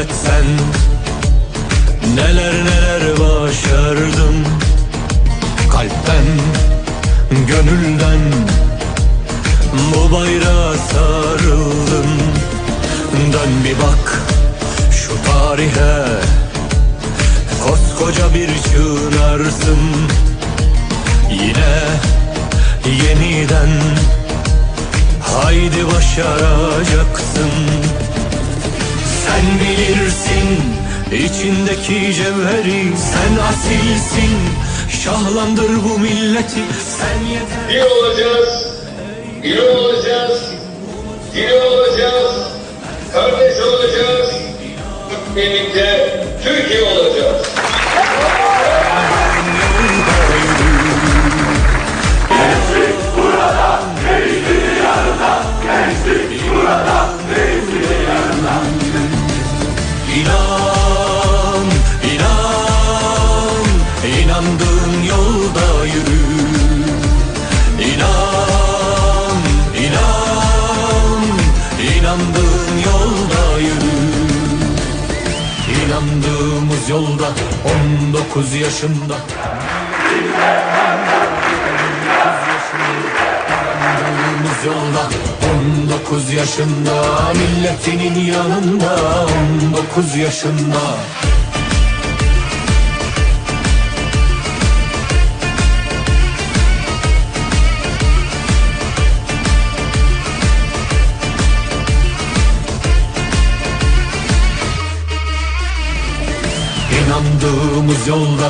etsen Neler neler başardım Kalpten, gönülden Bu bayrağa sarıldım Dön bir bak şu tarihe Koskoca bir çınarsın Yine yeniden Haydi başaracaksın. Sen bilirsin. İçindeki cevheri Sen asilsin. Şahlandır bu milleti Sen yeter. Bir olacağız, bir olacağız, diri olacağız, kardeş olacağız, birlikte Türkiye olacağız. İnan, inan, inandığın yolda yürü. İnan, inan, inandığın yolda yürü. İnandığımız yolda 19 yaşında. İnandığımız yolda 19 yaşında milletinin yanında 19 yaşında İnandığımız yolda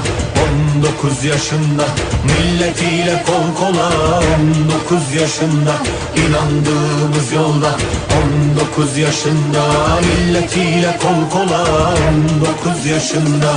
19 yaşında Milletiyle kol kola 19 yaşında İnandığımız yolda 19 yaşında Milletiyle kol kola 19 yaşında